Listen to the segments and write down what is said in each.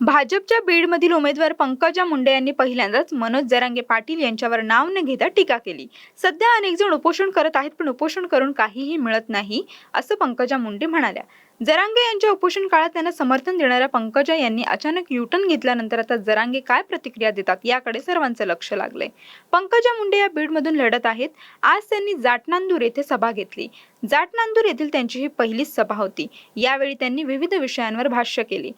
भाजपच्या बीडमधील उमेदवार पंकजा मुंडे यांनी पहिल्यांदाच मनोज जरांगे पाटील यांच्यावर नाव न घेता टीका केली. सध्या अनेक जण उपोषण करत आहेत पण उपोषण करून काहीही मिळत नाही असं पंकजा मुंडे म्हणाल्या. जरांगे यांच्या उपोषण काळात त्यांना समर्थन देणाऱ्या पंकजा यांनी अचानक युटर्न घेतल्यानंतर आता जरांगे काय प्रतिक्रिया देतात याकडे सर्वांचं लक्ष लागलंय. पंकजा मुंडे या बीडमधून लढत आहेत. आज त्यांनी जाटनांदूर येथे सभा घेतली. जाटनांदूर येथील त्यांची ही पहिलीच सभा होती. यावेळी त्यांनी विविध विषयांवर भाष्य केले.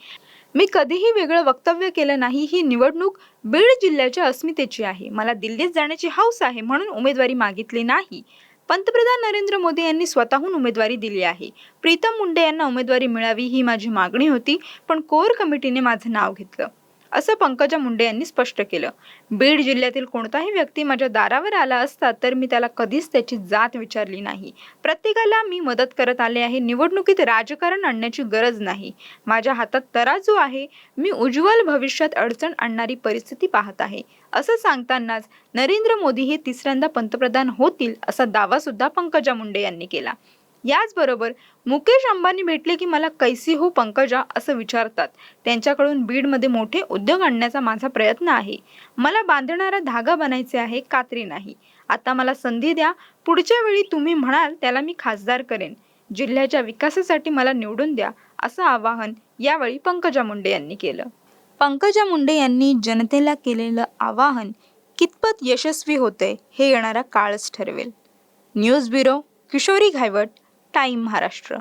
मी कधीही वेगळं वक्तव्य केलं नाही ही निवडणूक बीड जिल्ह्याच्या अस्मितेची आहे. मला दिल्लीत जाण्याची हौस आहे म्हणून उमेदवारी मागितली नाही. पंतप्रधान नरेंद्र मोदी यांनी स्वतःहून उमेदवारी दिली आहे. प्रीतम मुंडे यांना उमेदवारी मिळावी ही माझी मागणी होती पण कोर कमिटीने माझं नाव घेतलं. असं पंकजा मुंडे यांनी स्पष्ट केलं. बीड जिल्ह्यातील कोणताही व्यक्ती माझ्या दारावर आला असता तर मी त्याला कधीच त्याची जात विचारली नाही. प्रत्येकाला मी मदत करत आले आहे. निवडणुकीत राजकारण आणण्याची गरज नाही. माझ्या हातात तराजू आहे. मी उज्ज्वल भविष्यात अडचण आणणारी परिस्थिती पाहत आहे. असं सांगतानाच नरेंद्र मोदी हे तिसऱ्यांदा पंतप्रधान होतील असा दावा सुद्धा पंकजा मुंडे यांनी केला. याचबरोबर मुकेश अंबानी भेटले की मला कैसी हो पंकजा असं विचारतात. त्यांच्याकडून बीडमध्ये मोठे उद्योग आणण्याचा माझा प्रयत्न आहे. मला बांधणारा धागा बनायचे आहे कात्री नाही. आता मला संधी द्या. पुढच्या वेळी तुम्ही म्हणाल त्याला मी खासदार करेन. जिल्ह्याच्या विकासासाठी मला निवडून द्या असं आवाहन यावेळी पंकजा मुंडे यांनी केलं. पंकजा मुंडे यांनी जनतेला केलेलं आवाहन कितपत यशस्वी होते हे येणारा काळच ठरवेल. News bureau Kishori Ghaywat time Maharashtra.